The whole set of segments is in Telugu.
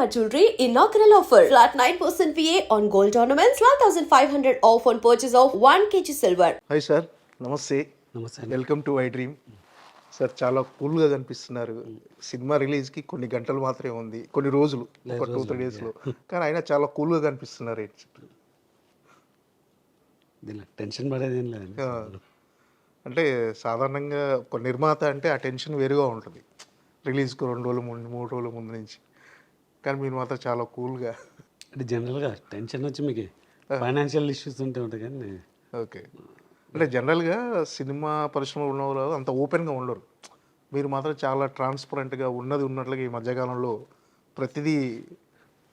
Shalimar Jewelry inaugural offer. Flat 9% VA on gold ornaments, 12,500 off on purchase of 1 kg silver. Hi sir నమస్తే నమస్తే welcome to I dream sir చాలా కూల్గా కనిపిస్తున్నారు. సినిమా రిలీజ్కి కొన్ని గంటలు మాత్రమే ఉంది. కొన్ని రోజులు ఒక టూ త్రీ డేస్లో కానీ అయినా చాలా కూల్గా కనిపిస్తున్నారు ఏంటి దీనిలో టెన్షన్ పడేది ఏం లేదండి. ఆ, అంటే సాధారణంగా ఒక నిర్మాత అంటే ఆ టెన్షన్ వేరుగా ఉంటుంది. రిలీజ్కి రెండు రోజులు ముందు మూడు రోజుల ముందు నుంచి. కానీ మీరు మాత్రం చాలా కూల్గా. అంటే జనరల్గా టెన్షన్ వచ్చి మీకు ఫైనాన్షియల్ ఇష్యూస్ ఉంటే ఉంటాయి కానీ. ఓకే. అంటే జనరల్గా సినిమా పరిశ్రమలో ఉన్న వాళ్ళు అంత ఓపెన్గా ఉండరు. మీరు మాత్రం చాలా ట్రాన్స్పరెంట్గా ఉన్నది ఉన్నట్లుగా ఈ మధ్యకాలంలో ప్రతిదీ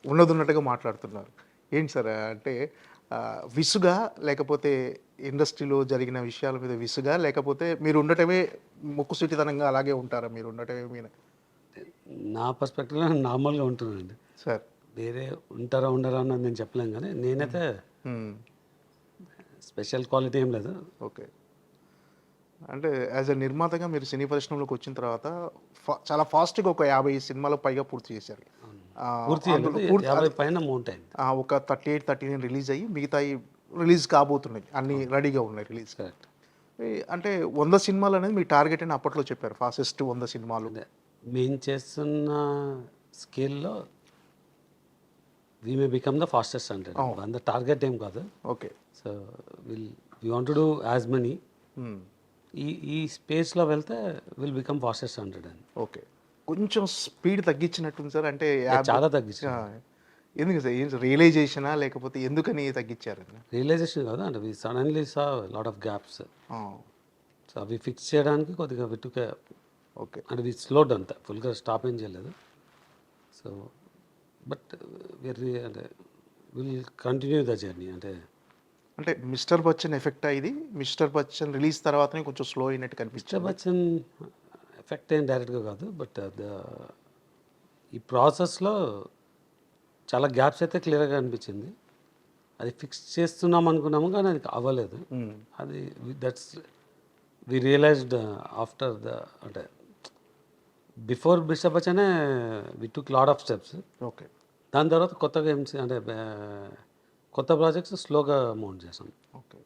ఉన్నది ఉన్నట్టుగా మాట్లాడుతున్నారు. ఏంటి సార్ అంటే విసుగా లేకపోతే ఇండస్ట్రీలో జరిగిన విషయాల మీద విసుగా లేకపోతే మీరు ఉండటమే ముక్కుసూటితనంగా అలాగే ఉంటారా? మీరు ఉండటమే మీద. నా పర్స్పెక్టివ్లో నార్మల్గా ఉంటున్నానండి సార్. వేరే ఉంటారా ఉండరా అన్నది నేను చెప్పలేను కానీ నేనైతే. స్పెషల్ క్వాలిటీ ఏం లేదు. ఓకే. అంటే యాజ్ ఎ నిర్మాతగా మీరు సినీ పరిశ్రమలోకి వచ్చిన తర్వాత చాలా ఫాస్ట్గా ఒక యాభై సినిమాలు పైగా పూర్తి చేశారు. పూర్తి పైన ఒక thirty eight thirty nine release అయ్యి మిగతా రిలీజ్ కాబోతున్నాయి. అన్ని రెడీగా ఉన్నాయి రిలీజ్. కరెక్ట్. అంటే వంద సినిమాలు అనేది మీ టార్గెట్ అని అప్పట్లో చెప్పారు. ఫాస్టెస్ట్ వంద సినిమాలు. మేము చేస్తున్న స్కేల్లో we may become the fastest అంటే అంత టార్గెట్ ఏం కాదు. Okay. So will we want do as money. ఈ ఈ స్పేస్లో వెళ్తే విల్ బికమ్ ఫాస్టెస్ట్ హండ్రెడ్ అని. ఓకే. కొంచెం స్పీడ్ తగ్గించినట్టుంది సార్. అంటే చాలా తగ్గించి ఎందుకు సార్? ఏం రియలైజేషనా లేకపోతే ఎందుకని తగ్గించారు రియలైజేషన్ కాదు అంటే we suddenly saw lot of gaps so అవి ఫిక్స్ చేయడానికి కొద్దిగా విట్టుక ఓకే. అంటే వి స్లోడ్ అంతా ఫుల్గా స్టాప్ ఏం చేయలేదు. సో బట్ వెరీ అంటే విల్ కంటిన్యూ ద జర్నీ అంటే. అంటే మిస్టర్ బచ్చన్ ఎఫెక్ట్ ఇది? మిస్టర్ బచ్చన్ రిలీజ్ తర్వాతనే కొంచెం స్లో అయినట్టు కనిపించింది మిస్టర్ బచ్చన్ ఎఫెక్ట్ ఏం డైరెక్ట్గా కాదు బట్ ద ఈ ప్రాసెస్లో చాలా గ్యాప్స్ అయితే క్లియర్గా అనిపించింది. అది ఫిక్స్ చేస్తున్నాం అనుకున్నాము కానీ అది అవ్వలేదు. మ్మ్. అది that's we realised after the అంటే before mister బచ్చనే we took lot of steps okay. దాని తర్వాత కొత్తగా ఏం చే- అంటే కొత్త ప్రాజెక్ట్స్ స్లోగా మౌంట్ చేసాం ఓకే.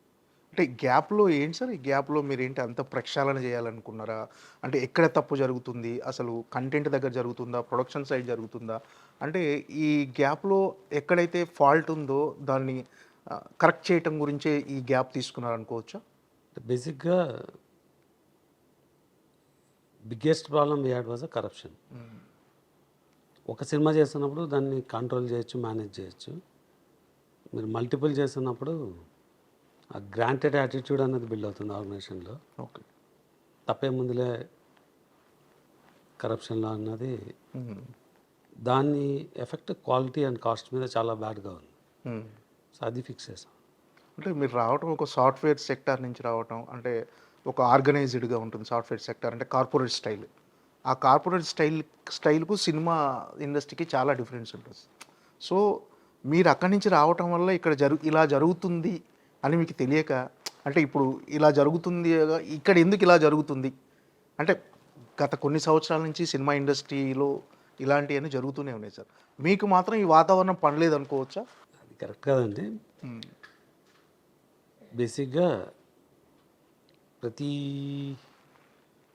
అంటే గ్యాప్లో ఏంటి సార్? ఈ గ్యాప్లో మీరు ఏంటి అంత ప్రక్షాళన చేయాలనుకున్నారా? అంటే ఎక్కడ తప్పు జరుగుతుంది? అసలు కంటెంట్ దగ్గర జరుగుతుందా? ప్రొడక్షన్ సైడ్ జరుగుతుందా? అంటే ఈ గ్యాప్లో ఎక్కడైతే ఫాల్ట్ ఉందో దాన్ని కరెక్ట్ చేయటం గురించే ఈ గ్యాప్ తీసుకున్నారనుకోవచ్చా? బేసిక్గా biggest problem we had was a corruption ఒక సినిమా చేస్తున్నప్పుడు దాన్ని కంట్రోల్ చేయొచ్చు మేనేజ్ చేయొచ్చు. మీరు మల్టిపుల్ చేస్తున్నప్పుడు ఆ గ్రాంటెడ్ యాటిట్యూడ్ అనేది బిల్డ్ అవుతుంది ఆర్గనైజేషన్లో. ఓకే. తప్పే ముందులే కరప్షన్లో అన్నది దాని ఎఫెక్ట్ క్వాలిటీ అండ్ కాస్ట్ మీద చాలా బ్యాడ్గా ఉంది. సో అది ఫిక్స్ చేసాం అంటే మీరు రావటం ఒక సాఫ్ట్వేర్ సెక్టార్ నుంచి రావటం అంటే ఒక ఆర్గనైజ్డ్గా ఉంటుంది సాఫ్ట్వేర్ సెక్టార్ అంటే కార్పొరేట్ స్టైల్. ఆ కార్పొరేట్ స్టైల్ స్టైల్కు సినిమా ఇండస్ట్రీకి చాలా డిఫరెన్స్ ఉంటుంది. సో మీరు అక్కడి నుంచి రావటం వల్ల ఇక్కడ జరు ఇలా జరుగుతుంది అని మీకు తెలియక అంటే ఇప్పుడు ఇలా జరుగుతుంది ఇక్కడ ఎందుకు ఇలా జరుగుతుంది? అంటే గత కొన్ని సంవత్సరాల నుంచి సినిమా ఇండస్ట్రీలో ఇలాంటివన్నీ జరుగుతూనే ఉన్నాయి సార్. మీకు మాత్రం ఈ వాతావరణం పడలేదు అనుకోవచ్చా అది కరెక్ట్ కాదండి. బేసిక్గా ప్రతి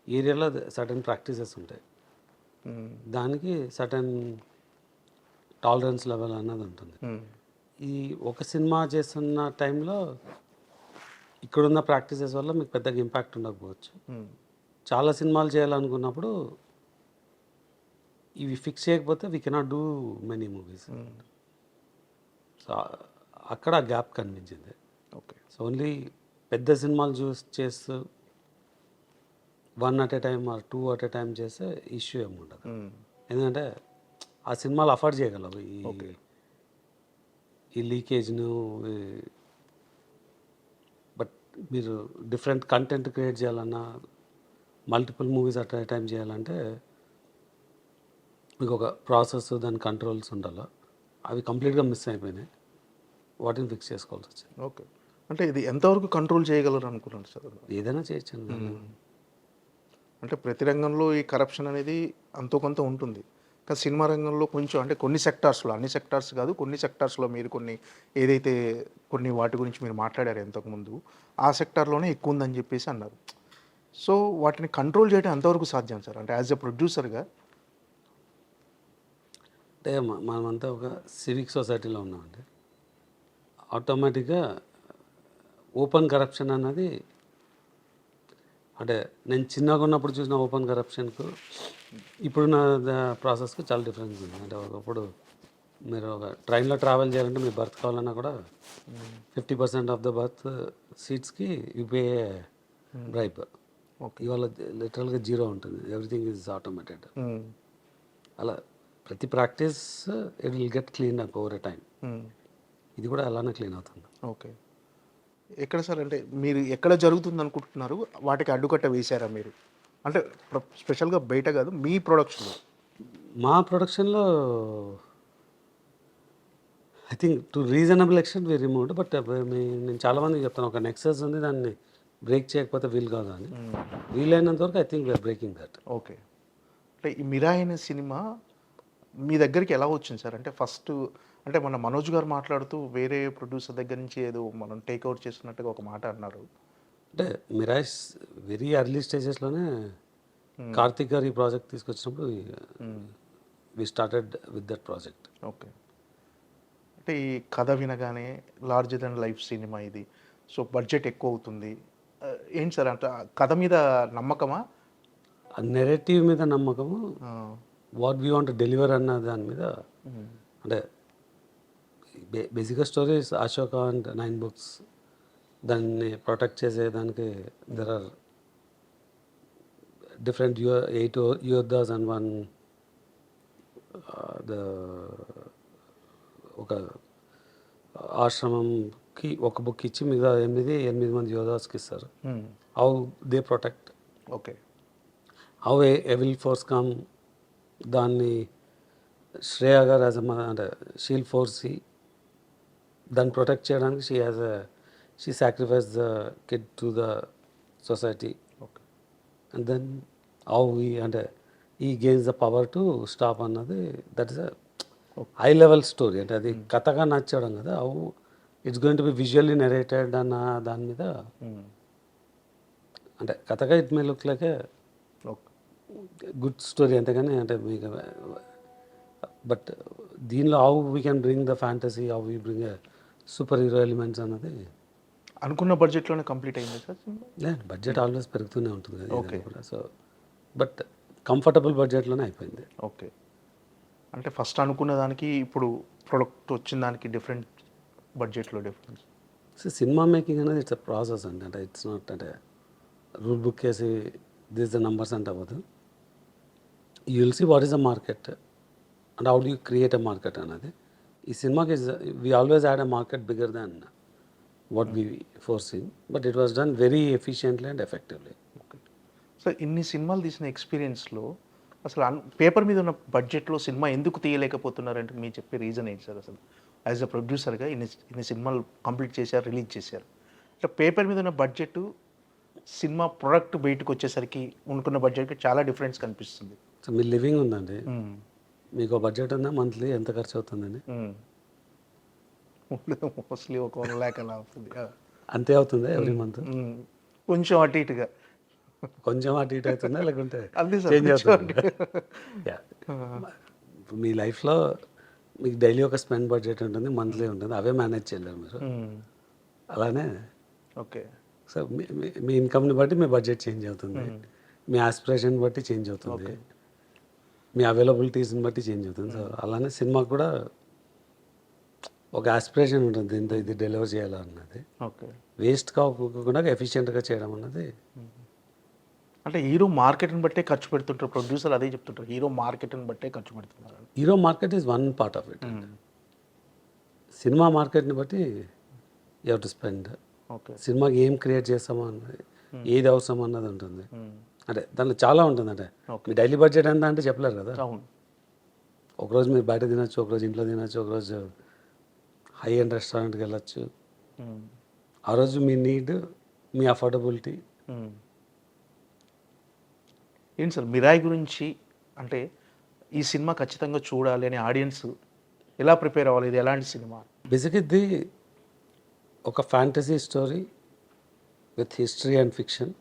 ఏరియాలో సర్టన్ ప్రాక్టీసెస్ ఉంటాయి. దానికి సర్టన్ టాలరెన్స్ లెవెల్ అన్నది ఉంటుంది. ఈ ఒక సినిమా చేస్తున్న టైంలో ఇక్కడున్న ప్రాక్టీసెస్ వల్ల మీకు పెద్దగా ఇంపాక్ట్ ఉండకపోవచ్చు. చాలా సినిమాలు చేయాలనుకున్నప్పుడు ఇవి ఫిక్స్ చేయకపోతే we cannot do many movies so అక్కడ గ్యాప్ కనిపించింది. ఓకే. సో ఓన్లీ పెద్ద సినిమాలు చూస్ చేస్తూ one at a time or two at a time చేస్తే ఇష్యూ ఏమి ఉండదు. ఎందుకంటే ఆ సినిమాలు అఫోర్డ్ చేయగలవు. ఈ ఈ లీకేజ్ను బట్ మీరు డిఫరెంట్ కంటెంట్ క్రియేట్ చేయాలన్నా multiple movies at a time చేయాలంటే మీకు ఒక ప్రాసెస్ దాని కంట్రోల్స్ ఉండాలి. అవి కంప్లీట్గా మిస్ అయిపోయినాయి. వాటిని ఫిక్స్ చేసుకోవాల్సి వచ్చింది. ఓకే. అంటే ఇది ఎంతవరకు కంట్రోల్ చేయగలరు అనుకున్నాను సార్? ఏదైనా చేయొచ్చు అంటే ప్రతి రంగంలో ఈ కరప్షన్ అనేది అంతో కొంత ఉంటుంది. కానీ సినిమా రంగంలో కొంచెం అంటే కొన్ని సెక్టార్స్లో అన్ని సెక్టార్స్ కాదు కొన్ని సెక్టార్స్లో మీరు కొన్ని ఏదైతే కొన్ని వాటి గురించి మీరు మాట్లాడారు ఇంతకుముందు ఆ సెక్టార్లోనే ఎక్కువ ఉందని చెప్పేసి అన్నారు. సో వాటిని కంట్రోల్ చేయడం ఎంతవరకు సాధ్యం సార్? అంటే యాజ్ ఎ ప్రొడ్యూసర్గా అంటే మనమంతా ఒక సివిక్ సొసైటీలో ఉన్నామండి. ఆటోమేటిక్గా ఓపెన్ కరప్షన్ అన్నది అంటే నేను చిన్నగా ఉన్నప్పుడు చూసిన ఓపెన్ కరప్షన్కు ఇప్పుడున్న ప్రాసెస్కు చాలా డిఫరెన్స్ ఉంది. అంటే ఒకప్పుడు మీరు ఒక ట్రైన్లో ట్రావెల్ చేయాలంటే మీరు బర్త్ కావాలన్నా కూడా fifty percent of the berth సీట్స్కి యూపీఏ బ్రైప్ ఇవాళ లిటరల్గా జీరో ఉంటుంది. Everything is automated. అలా ప్రతి practice it will get clean up over a time ఇది కూడా అలానే క్లీన్ అవుతుంది. ఓకే. ఎక్కడ సార్ అంటే మీరు ఎక్కడ జరుగుతుంది అనుకుంటున్నారు వాటికి అడ్డుకట్ట వేశారా మీరు? అంటే స్పెషల్గా బయట కాదు మీ ప్రొడక్షన్లో. మా ప్రొడక్షన్లో I think to reasonable extent we removed but నేను చాలామందికి చెప్తాను. ఒక నెక్సెస్ ఉంది దాన్ని బ్రేక్ చేయకపోతే వీలు కాదు అని. వీలైనంత వరకు I think we're breaking that. Okay. అంటే ఈ మిరాయి అనే సినిమా మీ దగ్గరికి ఎలా వచ్చింది సార్? అంటే ఫస్ట్ అంటే మన మనోజ్ గారు మాట్లాడుతూ వేరే ప్రొడ్యూసర్ దగ్గర నుంచి ఏదో మనం టేక్అవుట్ చేస్తున్నట్టుగా ఒక మాట అన్నారు. అంటే మిరాయిస్ వెరీ ఎర్లీ స్టేజెస్లోనే కార్తిక్ గారు ఈ ప్రాజెక్ట్ తీసుకొచ్చినప్పుడు we started with that project okay అంటే ఈ కథ వినగానే లార్జర్ దెన్ లైఫ్ సినిమా ఇది. సో బడ్జెట్ ఎక్కువ అవుతుంది. ఆ, ఏంటి సార్ అంటే కథ మీద నమ్మకమా? నెరేటివ్ మీద నమ్మకము. వాట్ వీ వాంట్ డెలివర్ అన్న దాని మీద మ్మ్. అంటే బేసిక్గా stories Ashoka and nine books దాన్ని ప్రొటెక్ట్ చేసేదానికి there are different you eight యోద్ధాస్ and one the ఒక ఆశ్రమంకి ఒక బుక్ ఇచ్చి మిగతా ఎనిమిది ఎనిమిది మంది యోధాస్కి ఇస్తారు. How they protect okay how a evil force come దాన్ని శ్రేయ గారు యాజ్ అంటే షీల్ ఫోర్సి దాన్ని ప్రొటెక్ట్ చేయడానికి she has a she sacrifice the kid to the society and then how ఈ అంటే ఈ gains the power to stop అన్నది that is a high level story అంటే అది కథగా నచ్చడం కదా how it's going to be visually narrated అన్న దాని మీద మ్మ్. అంటే కథగా it may look like good story అంతేగాని అంటే మీకు బట్ దీనిలో how we can bring the fantasy how we bring super hero elements అన్నది. అనుకున్న బడ్జెట్లోనే కంప్లీట్ అయింది సార్ సినిమా? బడ్జెట్ ఆల్వేస్ పెరుగుతూనే ఉంటుంది. కూడా. సో బట్ కంఫర్టబుల్ బడ్జెట్లోనే అయిపోయింది. ఓకే. అంటే ఫస్ట్ అనుకున్న దానికి ఇప్పుడు ప్రొడక్ట్ వచ్చిన దానికి డిఫరెంట్ బడ్జెట్లో డిఫరెన్స్. సో సినిమా మేకింగ్ అనేది ఇట్స్ అ ప్రాసెస్ అండి. అంటే ఇట్స్ నాట్ అంటే రూల్ బుక్ వేసి దిస్ ద నంబర్స్ అంటే అవ్వదు. You will see what is the market and how do you create a market అనేది ఈ సినిమాకి we always had a market bigger than what we foreseen but it was done very efficiently and effectively so ఇన్ని సినిమాలు తీసిన ఎక్స్పీరియన్స్లో అసలు అన్ పేపర్ మీద ఉన్న బడ్జెట్లో సినిమా ఎందుకు తీయలేకపోతున్నారంటే మీరు చెప్పే రీజన్ ఏంటి సార్ అసలు? యాజ్ అ ప్రొడ్యూసర్గా ఇన్ని ఇన్ని సినిమాలు కంప్లీట్ చేశారు రిలీజ్ చేశారు. అంటే పేపర్ మీద ఉన్న బడ్జెట్ సినిమా ప్రొడక్ట్ బయటకు వచ్చేసరికి అనుకున్న బడ్జెట్కి చాలా డిఫరెన్స్ కనిపిస్తుంది. సో మీ లివింగ్ ఉందండి. మీకు బడ్జెట్ ఉందా మంత్లీ ఎంత ఖర్చు అవుతుందండి మోస్ట్లీ ఒక వన్ ల్యాక్ అలా అవుతుంది. అంతే అవుతుంది ఎవ్రీ మంత్ మ్మ్. కొంచెం అటు ఇటుగా. కొంచెం అటు ఇటు అవుతుందా లేకుంటే చేంజ్ అవుతుంది? మీ లైఫ్లో మీకు డైలీ ఒక స్పెండ్ బడ్జెట్ ఉంటుంది మంత్లీ ఉంటుంది అవే మేనేజ్ చేయలేరు మీరు. అలానే ఓకే సో మీ ఇన్కమ్ని బట్టి మీ బడ్జెట్ చేంజ్ అవుతుంది. మీ ఆస్పిరేషన్ బట్టి చేంజ్ అవుతుంది. మీ అవైలబిలిటీస్ని బట్టి చేంజ్ అవుతుంది. సో అలానే సినిమా కూడా ఒక ఆస్పిరేషన్ ఉంటుంది. ఇంత ఇది డెలివర్ చేయాలన్నది ఓకే. వేస్ట్ కాకుండా ఎఫిషియెంట్గా చేయడం అన్నది. అంటే హీరో మార్కెట్ని బట్టే ఖర్చు పెడుతుంటారు. ప్రొడ్యూసర్ అదే చెప్తుంటారు. హీరో మార్కెట్ని బట్టే ఖర్చు పెడుతున్నారు. Hero market is one part of it. Cinema మార్కెట్ని బట్టి you have to spend. Okay. సినిమాకి ఏం క్రియేట్ చేస్తామో అన్నది ఏది అవసరం అన్నది ఉంటుంది. అంటే దాంట్లో చాలా ఉంటుంది అంటే మీ డైలీ బడ్జెట్ ఎంత అంటే చెప్పలేరు కదా. ఒకరోజు మీరు బయట తినచ్చు ఒకరోజు ఇంట్లో తినచ్చు ఒకరోజు హై ఎండ్ రెస్టారెంట్కి వెళ్ళచ్చు. ఆ రోజు మీ నీడ్ మీ అఫోర్డబిలిటీ. ఏంటి సార్ మిరాయి గురించి అంటే ఈ సినిమా ఖచ్చితంగా చూడాలి అని ఆడియన్స్ ఎలా ప్రిపేర్ అవ్వాలి? ఇది ఎలాంటి సినిమా? బేసిక్ ఇది ఒక fantasy story with history and fiction.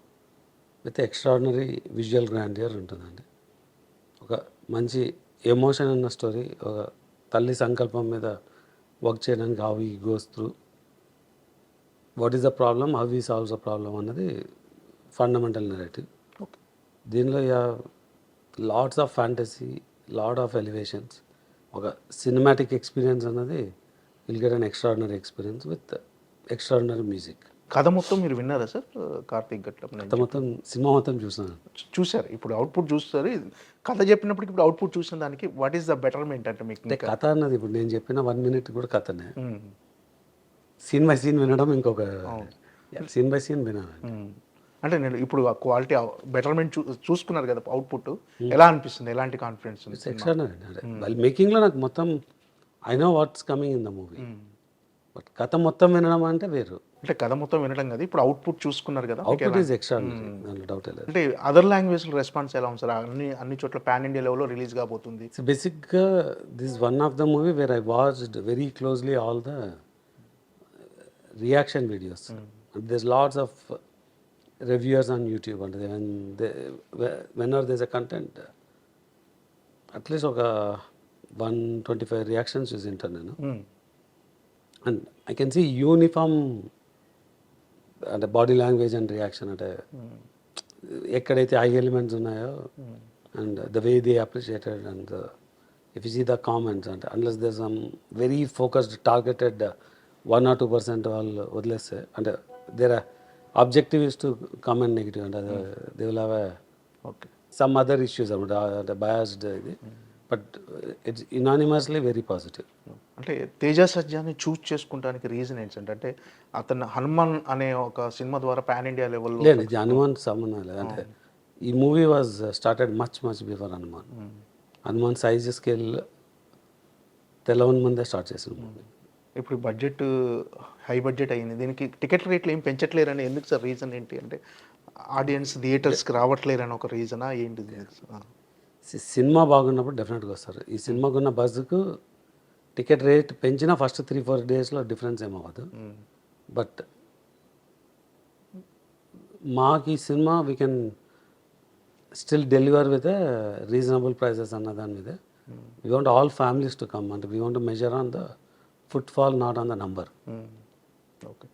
With extraordinary visual grandeur ఉంటుందండి. ఒక మంచి ఎమోషన్ ఉన్న స్టోరీ ఒక తల్లి సంకల్పం మీద వర్క్ చేయడానికి హౌ ఈ goes through what is the problem how ఈ సాల్వ్స్ ద ప్రాబ్లమ్ అన్నది ఫండమెంటల్ నెరేటివ్ దీనిలో lots of fantasy lot of elevations ఒక సినిమాటిక్ ఎక్స్పీరియన్స్ అన్నది will get an extraordinary experience with extraordinary music కథ మొత్తం మీరు విన్నారా సార్? కార్తీక్ గట్ల మొత్తం సినిమా మొత్తం చూసాను. చూసారు ఇప్పుడు అవుట్పుట్ చూస్తారు. కథ చెప్పినప్పటికి ఇప్పుడు అవుట్పుట్ చూసిన దానికి వాట్ ఈస్ ద బెటర్మెంట్ అంటే మీకు కథ అన్నది ఇప్పుడు నేను చెప్పిన వన్ మినిట్ కూడా కథనే. సీన్ బై సీన్ వినడం ఇంకొక సీన్ బై సీన్ వినాలి. అంటే నేను ఇప్పుడు ఆ క్వాలిటీ బెటర్మెంట్ చూ చూసుకున్నారు కదా అవుట్పుట్. ఎలా అనిపిస్తుంది? ఎలాంటి కాన్ఫిడెన్స్ ఉంది మేకింగ్లో నాకు మొత్తం I know what's coming in the movie but కథ మొత్తం వినడం అంటే వేరు. అంటే కథ మొత్తం వినడం కదా. ఇప్పుడు అవుట్పుట్ చూసుకున్నారు కదా అంటే అదర్ లాంగ్వేజ్ రెస్పాన్స్ ఎలా ఉంది సార్? అన్ని అన్ని చోట్ల ప్యాన్ ఇండియా లెవెల్లో రిలీజ్ కాబోతుంది బేసిక్గా this one of the movie where I watch very closely all the reaction videos this lots of reviewers on YouTube అంటే when are this a content at least ఒక వన్ ట్వంటీ ఫైవ్ రియాక్షన్స్ చూసి ఉంటాను నేను and I can see uniform అంటే బాడీ లాంగ్వేజ్ అండ్ రియాక్షన్ అంటే ఎక్కడైతే ఐ ఎలిమెంట్స్ ఉన్నాయో and the way they appreciated and if see the comments అంటే unless there some very focused targeted one or two percent వాళ్ళు వదిలేస్తే అంటే there objective is to comment negative అంటే they will have okay some other issues అనమాట అంటే బయాస్డ్ ఇది. But it's unanimously very positive అంటే తేజ సజ్జాని చూస్ చేసుకోవడానికి రీజన్ ఏంటంటే అంటే అతను హనుమాన్ అనే ఒక సినిమా ద్వారా పాన్ ఇండియా లెవెల్లో లేదు ఇది హనుమాన్ సంబంధం లేదు. అంటే ఈ movie was started much much before Hanuman Hanuman size scale తెలవని ముందే స్టార్ట్ చేసిన మూవీ ఇప్పుడు బడ్జెట్ హై బడ్జెట్ అయింది. దీనికి టికెట్ రేట్లు ఏం పెంచట్లేరని ఎందుకు సార్ రీజన్ ఏంటి? అంటే ఆడియన్స్ థియేటర్స్కి రావట్లేరని ఒక రీజనా ఏంటి. సినిమా బాగున్నప్పుడు డెఫినెట్గా వస్తారు. ఈ సినిమాకు ఉన్న బస్సుకు టికెట్ రేట్ పెంచిన ఫస్ట్ త్రీ ఫోర్ డేస్లో డిఫరెన్స్ ఏమవ్వదు బట్ మాకు ఈ cinema we can still deliver with reasonable prices అన్న దాని మీద. We want all families to come. అంటే we want measure on the footfall not on the number. Okay.